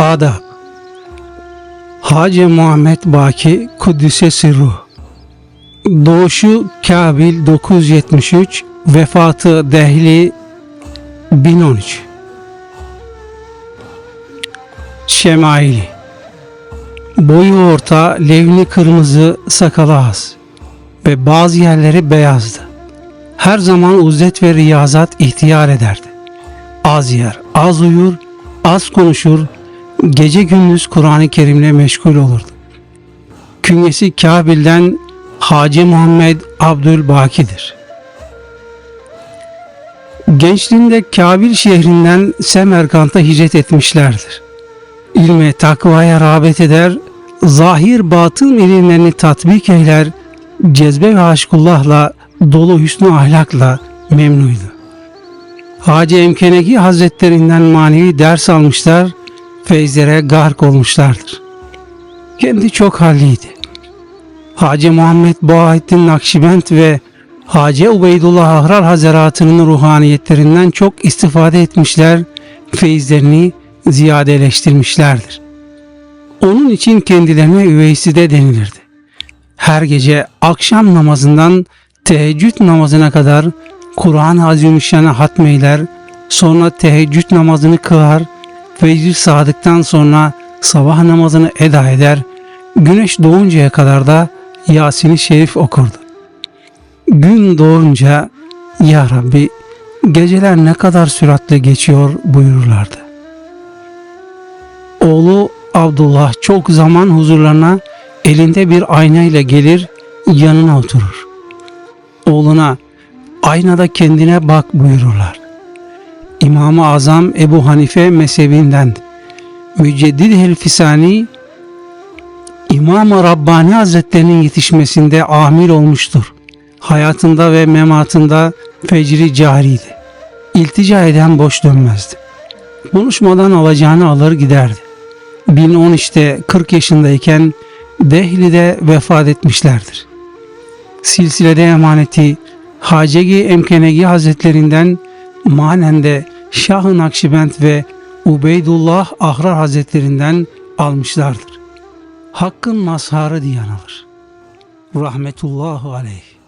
Ada Hacı Muhammed Baki Kuddise Sirruh Doğuşu Kabil 973 Vefatı Dehli 1013 Şemaili Boyu orta, levni kırmızı, sakalı az ve bazı yerleri beyazdı. Her zaman uzet ve riyazat ihtiyar ederdi. Az yer, az uyur, az konuşur, gece gündüz Kur'an-ı Kerim'le meşgul olurdu. Künyesi Kabil'den Hacı Muhammed Abdülbaki'dir. Gençliğinde Kabil şehrinden Semerkant'a hicret etmişlerdir. İlme, takvaya rağbet eder, zahir batın ilimlerini tatbik eyler, cezbe ve aşkullahla dolu hüsnü ahlakla memnuydu. Hacı Emkenegi Hazretlerinden manevi ders almışlar, feyzlere gark olmuşlardır. Kendi çok halliydi. Hacı Muhammed Bahattin Nakşibend ve Hacı Ubeydullah Ahrar Hazaratı'nın ruhaniyetlerinden çok istifade etmişler, feyizlerini ziyadeleştirmişlerdir. Onun için kendilerine üveyside denilirdi. Her gece akşam namazından teheccüd namazına kadar Kur'an-ı Azimüşşan'ı hatmeyler, sonra teheccüd namazını kılar, fecr sadıktan sonra sabah namazını eda eder, güneş doğuncaya kadar da Yasin-i Şerif okurdu. Gün doğunca Ya Rabbi geceler ne kadar süratle geçiyor buyururlardı. Oğlu Abdullah çok zaman huzurlarına elinde bir ayna ile gelir yanına oturur. Oğluna aynada kendine bak buyururlar. İmam-ı Azam Ebu Hanife mezhebinden Müceddid el-Fisani İmam-ı Rabbani Hazretlerinin yetişmesinde amil olmuştur. Hayatında ve mematında fecri cariydi. İltica eden boş dönmezdi. Konuşmadan alacağını alır giderdi. 1013'te 40 yaşındayken Dehli'de vefat etmişlerdir. Silsilede emaneti Hacegi Emkenegi Hazretlerinden manen de Şah-ı Nakşibend ve Ubeydullah Ahrar Hazretlerinden almışlardır. Hakkın mazharı diye anılır. Rahmetullahu aleyh.